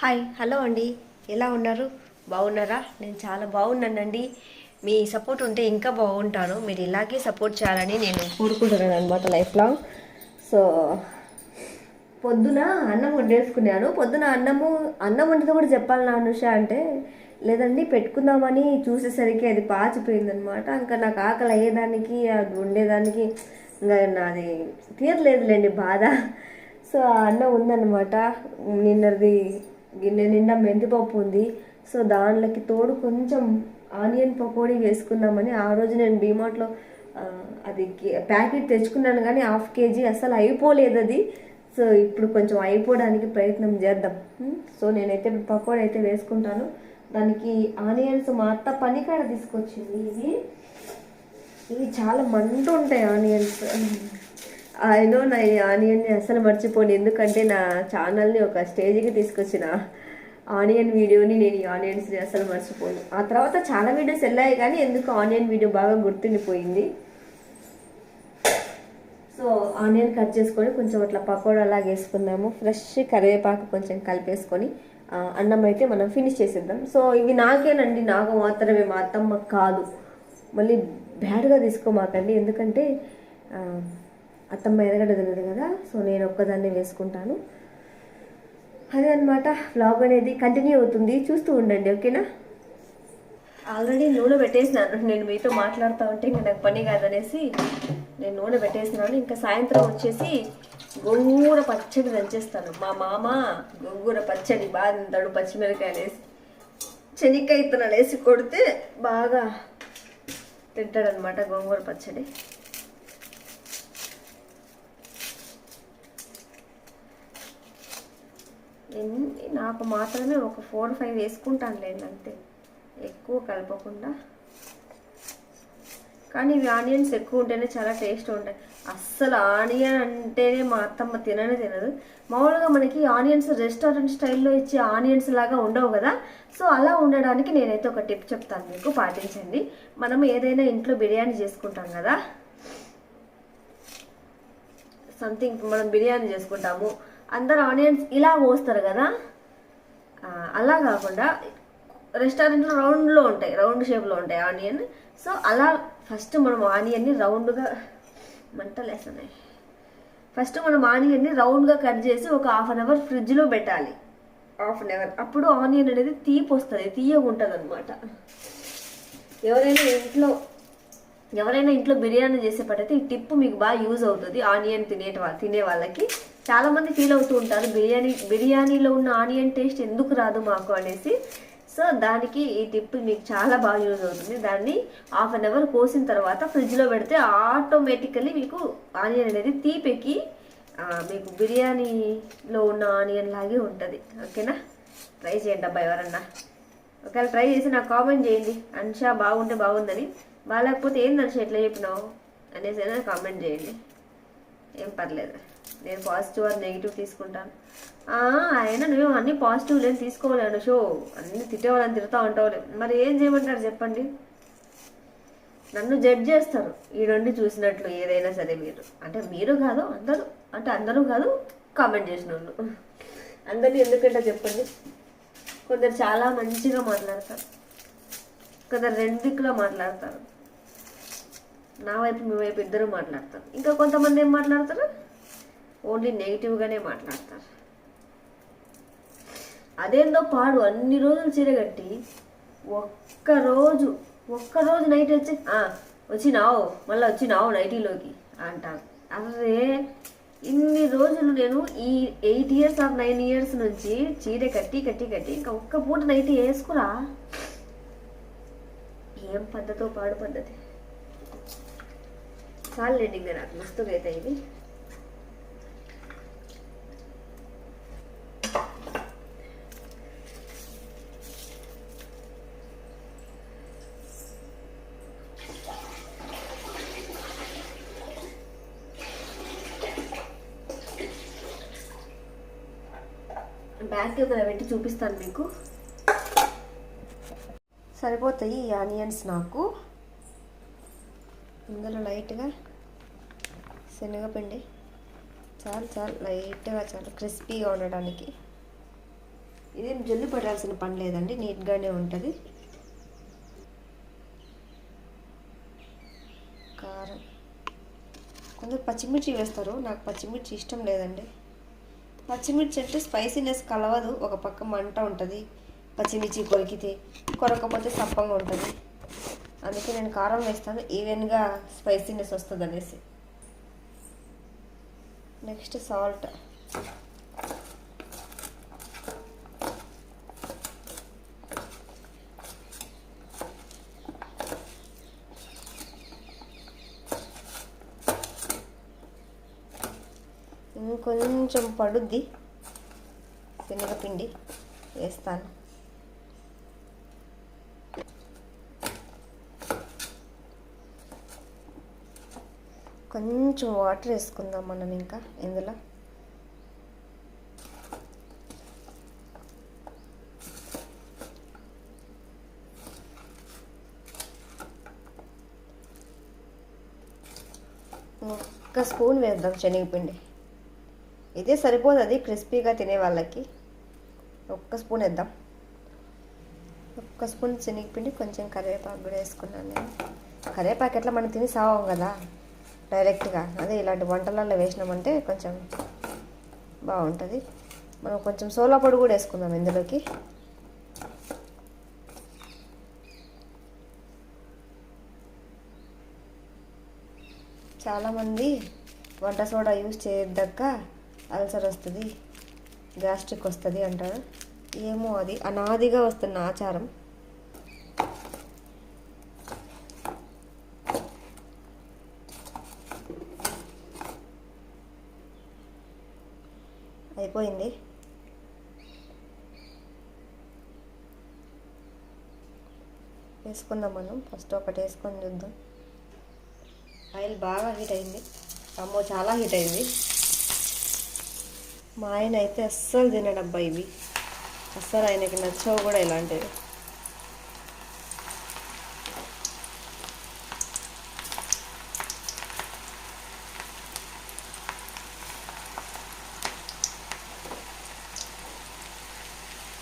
Hi hello అండి. ఎలా ఉన్నారు? బాగున్నారా? నేను చాలా బాగున్నానండి. మీ సపోర్ట్ ఉంటే ఇంకా బాగుంటాను. మీరు ఇలాగే సపోర్ట్ చేయాలని నేను కోరుకుంటున్నాను అనమాట లైఫ్ లాంగ్. సో పొద్దున అన్నం వండేసుకున్నాను. పొద్దున అన్నము అన్నం వండితే కూడా చెప్పాలి నా అనుష అంటే లేదండి పెట్టుకుందామని చూసేసరికి అది పాచిపోయిందనమాట ఇంకా నాకు ఆకలి అయ్యేదానికి అది ఉండేదానికి ఇంకా నాది తీరలేదులేండి బాధ. సో ఆ అన్నం ఉందన్నమాట. నిన్నది గిన్నె నిండా మెంతిపప్పు ఉంది. సో దాంట్లోకి తోడు కొంచెం ఆనియన్ పకోడీ వేసుకుందామని ఆ రోజు నేను డిమార్ట్లో అది ప్యాకెట్ తెచ్చుకున్నాను కానీ హాఫ్ కేజీ అసలు అయిపోలేదు అది. సో ఇప్పుడు కొంచెం అయిపోవడానికి ప్రయత్నం చేద్దాం. సో నేనైతే పకోడీ అయితే వేసుకుంటాను. దానికి ఆనియన్స్ మా అత్త పనికాడ తీసుకొచ్చింది. ఇవి ఇవి చాలా మంట ఉంటాయి ఆనియన్స్. ఆయనో నా ఈ ఆనియన్ని అసలు మర్చిపోను. ఎందుకంటే నా ఛానల్ని ఒక స్టేజ్కి తీసుకొచ్చిన ఆనియన్ వీడియోని నేను ఈ ఆనియన్స్ని అసలు మర్చిపోను. ఆ తర్వాత చాలా వీడియోస్ వెళ్ళాయి కానీ ఎందుకు ఆనియన్ వీడియో బాగా గుర్తుండిపోయింది. సో ఆనియన్ కట్ చేసుకొని కొంచెం అట్లా పకోడా అలాగే వేసుకుందాము. ఫ్రెష్ కరివేపాకు కొంచెం కలిపేసుకొని అన్నం అయితే మనం ఫినిష్ చేసేద్దాం. సో ఇవి నాకేనండి. నాకు మాత్రమే మా అత్తమ్మ కాదు. మళ్ళీ బ్యాడ్గా తీసుకోమాకండి. ఎందుకంటే అత్తమ్మ ఎరగడ తినదు కదా సో నేను ఒక్కదాన్నే వేసుకుంటాను. అదే అనమాట బ్లాగ్ అనేది కంటిన్యూ అవుతుంది. చూస్తూ ఉండండి ఓకేనా? ఆల్రెడీ నూనె పెట్టేసినాను. నేను మీతో మాట్లాడుతూ ఉంటే ఇంకా నాకు పని కాదనేసి నేను నూనె పెట్టేసినాను. ఇంకా సాయంత్రం వచ్చేసి గోంగూర పచ్చడి దంచేస్తాను. మా మామ గోంగూర పచ్చడి బాగా తింటాడు పచ్చిమిరకాయలు వేసి చెనిక్కాయ ఇత్తనాలు వేసి కొడితే బాగా తింటాడనమాట గోంగూర పచ్చడి. ఎన్ని నాకు మాత్రమే ఒక ఫోర్ ఫైవ్ వేసుకుంటాను లేండి అంతే. ఎక్కువ కలపకుండా. కానీ ఇవి ఆనియన్స్ ఎక్కువ ఉంటేనే చాలా టేస్ట్ ఉంటాయి. అస్సలు ఆనియన్ అంటేనే మా అత్తమ్మ తిననే తినదు. మామూలుగా మనకి ఆనియన్స్ రెస్టారెంట్ స్టైల్లో ఇచ్చే ఆనియన్స్ లాగా ఉండవు కదా. సో అలా ఉండడానికి నేనైతే ఒక టిప్ చెప్తాను మీకు పాటించండి. మనం ఏదైనా ఇంట్లో బిర్యానీ చేసుకుంటాం కదా. సంథింగ్ మనం బిర్యానీ చేసుకుంటాము. అందరు ఆనియన్స్ ఇలా పోస్తారు కదా? అలా కాకుండా రెస్టారెంట్లో రౌండ్లో ఉంటాయి రౌండ్ షేప్లో ఉంటాయి ఆనియన్. సో అలా ఫస్ట్ మనం ఆనియన్ని రౌండ్గా మంటలేస్తున్నాయి ఫస్ట్ మనం ఆనియన్ని రౌండ్గా కట్ చేసి ఒక హాఫ్ అన్ అవర్ ఫ్రిడ్జ్లో పెట్టాలి. Half an hour. అప్పుడు ఆనియన్ అనేది తీపి వస్తుంది తీయగా ఉంటుంది అనమాట ఎవరైనా ఇంట్లో ఎవరైనా ఇంట్లో బిర్యానీ చేసేటట్టయితే ఈ టిప్ మీకు బాగా యూజ్ అవుతుంది ఆనియన్ తినే తినే వాళ్ళకి. చాలామంది ఫీల్ అవుతూ ఉంటారు. బిర్యానీ బిర్యానీలో ఉన్న ఆనియన్ టేస్ట్ ఎందుకు రాదు మాకు అనేసి. సో దానికి ఈ టిప్ మీకు చాలా బాగా యూజ్ అవుతుంది. దాన్ని హాఫ్ అన్ అవర్ కోసిన తర్వాత ఫ్రిడ్జ్లో పెడితే ఆటోమేటికల్లీ మీకు ఆనియన్ అనేది తీపెక్కి మీకు బిర్యానీలో ఉన్న ఆనియన్ లాగే ఉంటుంది. ఓకేనా ట్రై చేయండి అబ్బా ఎవరన్నా. ఒకవేళ ట్రై చేసి నాకు కామెంట్ చేయండి. అన్షా బాగుంటే బాగుందని. బాగాలేకపోతే ఏంది అన్షా ఎట్లా చెప్పినావు? అనేసి అయినా కామెంట్ చేయండి. ఏం పర్లేదు. నేను పాజిటివ్ ఆర్ నెగిటివ్ తీసుకుంటాను. ఆయన నువ్వు అన్ని పాజిటివ్ లేని తీసుకోలేను షో అన్ని తిట్టేవాళ్ళని తిడతా ఉంటావులే మరి ఏం చేయమంటారు చెప్పండి? నన్ను జడ్జ్ చేస్తారు. ఈ చూసినట్లు ఏదైనా సరే మీరు. అంటే మీరు కాదు అందరూ. అంటే అందరూ కాదు కామెంట్ చేసిన వాళ్ళు అందరినీ ఎందుకంటే చెప్పండి? కొందరు చాలా మంచిగా మాట్లాడతారు. కొందరు రెండు దిక్కులో మాట్లాడతారు. నా వైపు మీ వైపు ఇద్దరు మాట్లాడతారు. ఇంకా కొంతమంది ఏం మాట్లాడతారు? ఓన్లీ నెగిటివ్గానే మాట్లాడతారు. అదేందో పాడు అన్ని రోజులు చీరగట్టి ఒక్కరోజు ఒక్కరోజు నైట్ వచ్చి వచ్చినావు మళ్ళీ వచ్చినావు నైటీలోకి అంటారు. అరే ఇన్ని రోజులు నేను ఈ eight years of nine years నుంచి చీర కట్టి కట్టి కట్టి ఇంకా ఒక్క పూట నైటీ వేసుకురా. ఏం పద్ధతో పాడు పద్ధతి? చాలండి ఇంకా నాకు మస్తుగా అయితే ఇది. బ్యాక్ పెట్టి చూపిస్తాను మీకు. సరిపోతాయి ఈ ఆనియన్స్ నాకు. ఇందులో లైట్గా శనగపిండి. చాలు చాలు లైట్గా చాలు క్రిస్పీగా ఉండడానికి ఇదేం జల్లు పడాల్సిన పని లేదండి నీట్గానే ఉంటుంది. కారం. కొందరు పచ్చిమిర్చి వేస్తారు నాకు పచ్చిమిర్చి ఇష్టం లేదండి. పచ్చిమిర్చి అంటే స్పైసీనెస్ కలవదు ఒక పక్క మంట ఉంటుంది పచ్చిమిర్చి కొరికితే కొరకపోతే సప్పంగా ఉంటుంది. అందుకే నేను కారం వేస్తాను ఈవెన్గా స్పైసీనెస్ వస్తుంది అనేసి నెక్స్ట్ సాల్ట్. ఇంకొంచెం పడుద్ది. శనగపిండి వేస్తాను. కొంచెం వాటర్ వేసుకుందాం మనం ఇంకా ఇందులో. ఒక్క స్పూన్ వేద్దాం శనగపిండి. ఇదే సరిపోతుంది క్రిస్పీగా తినే వాళ్ళకి. ఒక్క స్పూన్ వేద్దాం. ఒక్క స్పూన్ శనగపిండి కొంచెం కరివేపాకు కూడా వేసుకున్నాను నేను. కరివేపాకు ఎట్లా మనం తిని సావం కదా. డైరెక్ట్గా అదే ఇలాంటి వంటలలో వేసినామంటే కొంచెం బాగుంటుంది. మనం కొంచెం సోలా పొడి కూడా వేసుకుందాం ఇందులోకి. చాలామంది వంట సోడా యూజ్ చేయొద్దక్క అల్సర్ వస్తుంది గ్యాస్ట్రిక్ వస్తుంది అంటారు. ఏమో అది అనాదిగా వస్తున్న ఆచారం. అయిపోయింది. వేసుకుందాం మనం. ఫస్ట్ ఒకటి వేసుకొని చూద్దాం. ఆయిల్ బాగా హీట్ అయింది. అమ్మో చాలా హీట్ అయింది. మా ఆయన అయితే అస్సలు తినడబ్బా ఇవి. అస్సలు ఆయనకి నచ్చవు కూడా ఇలాంటివి.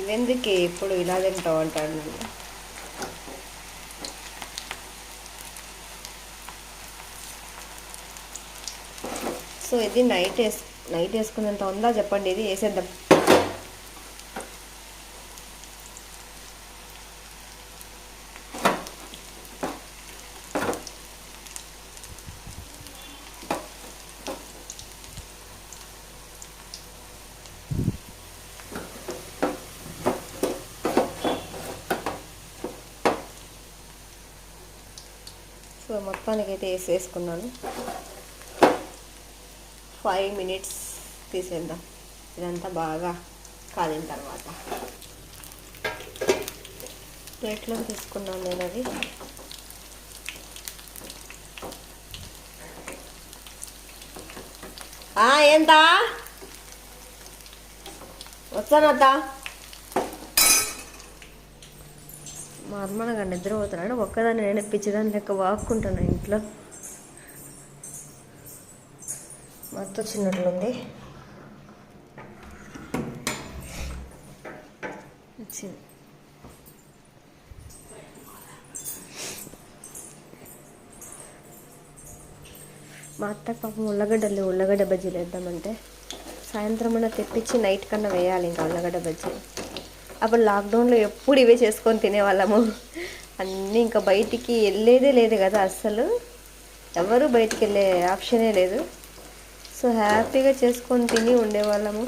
ఇవెందుకే ఎప్పుడు ఇలా తింటావు అంటాడు నన్ను సో ఇది నైట్ వేసు నైట్ వేసుకున్నంత ఉందా? చెప్పండి ఇది వేసేద్దాం. సో మొత్తానికైతే వేసేసుకున్నాను. ఫైవ్ మినిట్స్ తీసేద్దాం. ఇదంతా బాగా కాలిన తర్వాత. ప్లేట్లో తీసుకున్నాను నేను అది. ఎంత వచ్చానద్దా మా అమ్మనగా నిద్ర పోతున్నాడు ఒక్కదాన్ని నేను పిచ్చిదాన్ని లెక్క వాక్కుంటాను ఇంట్లో. మత్తు వచ్చినట్లుంది వచ్చింది మా అత్త పాపం ఉల్లగడ్డలు ఉల్లగడ్డ బజ్జీలు వేద్దామంటే సాయంత్రం అన్న తెప్పించి నైట్ కన్నా వేయాలి ఇంకా ఉల్లగడ్డ బజ్జీ. అప్పుడు లాక్డౌన్లో ఎప్పుడు ఇవే చేసుకొని తినేవాళ్ళము. అన్నీ ఇంకా బయటికి వెళ్ళేదే లేదు కదా అస్సలు. ఎవరు బయటికి వెళ్ళే ఆప్షనే లేదు. సో హ్యాపీగా చేసుకొని తిని ఉండేవాళ్ళము.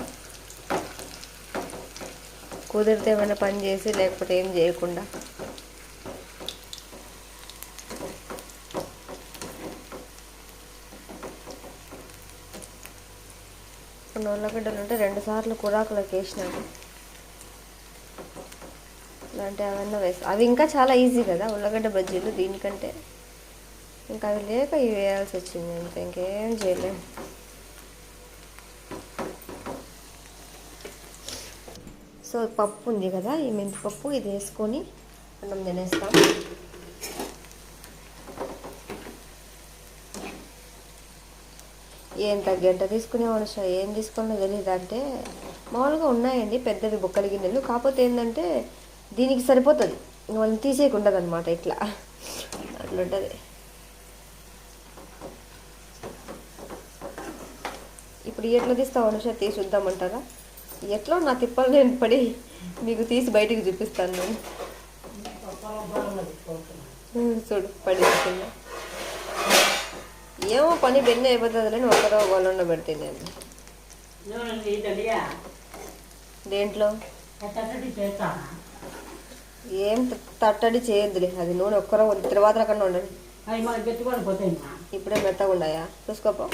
కుదిరితే ఏమైనా పని చేసి లేకపోతే ఏం చేయకుండా. కొన్ని ఉల్లగడ్డలు ఉంటే రెండు సార్లు కురాకులకు వేసినాను అలాంటివి అవన్నీ వేస్తా అవి ఇంకా చాలా ఈజీ కదా ఉల్లగడ్డ బజ్జీలు దీనికంటే. ఇంకా అవి లేక ఇవి వేయాల్సి వచ్చింది అంతే ఇంకేం చేయలేం. సో పప్పు ఉంది కదా ఈ మెంతిపప్పు ఇది వేసుకొని మనం తినేస్తాం. ఎంత గంట తీసుకునేవాడు ఏం తీసుకోవాలో తెలియదు అంటే మామూలుగా ఉన్నాయండి పెద్దవి బొక్కల గిన్నెలు. కాకపోతే ఏంటంటే దీనికి సరిపోతుంది. మనం తీసేయకుండదు అనమాట ఇట్లా. అట్లుంటుంది ఇప్పుడు ఎట్లా తీస్తావు అనుష? తీసి చూద్దామంటారా ఎట్లా? నా తిప్పలు నేను పడి మీకు తీసి బయటికి చూపిస్తాను నేను. చూడు పడి. ఏమో పని బెన్న అయిపోతుంది అని ఒకరో గోళ్ళ పెడితే నేను. దేంట్లో? ఏం తట్టడి చేయొద్దులే. అది నూనె ఒక్కరో తర్వాత పోతాయి మా ఇప్పుడే మెత్తగా ఉన్నాయా చూసుకోపో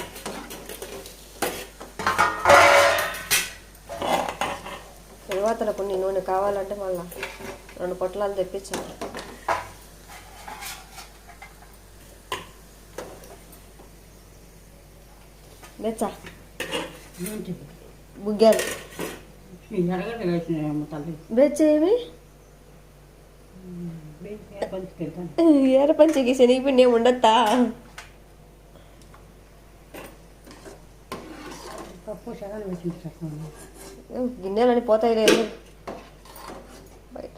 తర్వాత కొన్ని నూనె కావాలంటే మళ్ళా రెండు పొట్లాలు తెప్పించాలి బెచ్చా బుగ్గాలు ఈ ఎర్ర పంచకి శనగపిండి ఏమి ఉండత్తా? గిన్నెలని పోతాయి లేదు బయట.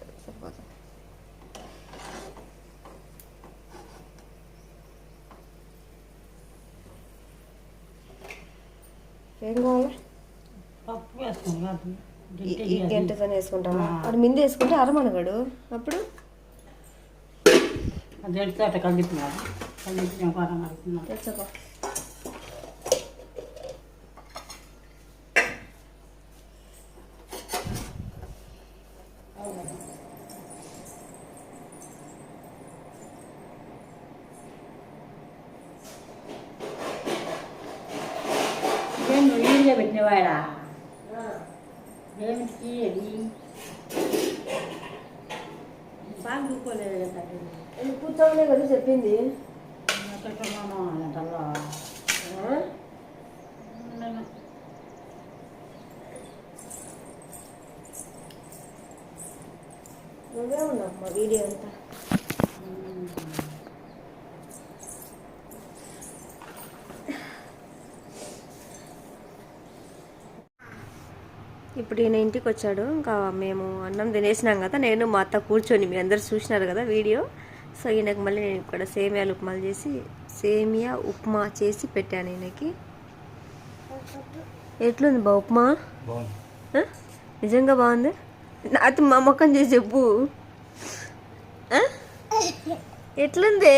ఏం కావాలి? పప్పు ఈ- వేసుకుంటావా ఆ. వాడు మింది వేసుకుంటే అరమనగాడు. అప్పుడు? అది ఎంత అట్ట కలిపినారు కలిపి వారం అవుతున్నాను తెచ్చపా ఏం నువ్వు ఈడిగా పెట్టినవాడా ఏమిటి అది బాగా చూసుకోలేదు కదా కూర్చోనే కదా చెప్పింది. నువ్వే ఉన్నావు మా వీడియో అంతా. ఇప్పుడు ఈయన ఇంటికి వచ్చాడు. ఇంకా మేము అన్నం తినేసినాం కదా నేను మా అత్త కూర్చొని మీ అందరు చూసినారు కదా వీడియో. సో ఈయనకు మళ్ళీ నేను ఇక్కడ సేమియాలు ఉప్మాలు చేసి సేమియా ఉప్మా చేసి పెట్టాను ఈయనకి. ఎట్లుంది బా ఉప్మా? నిజంగా బాగుంది? నాతో మా మొక్కం చేసి చెప్పు? ఎట్లుంది?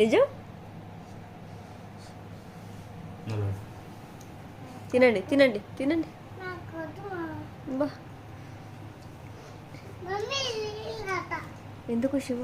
నిజం? తినండి తినండి తినండి. బా. ఎందుకు శివ?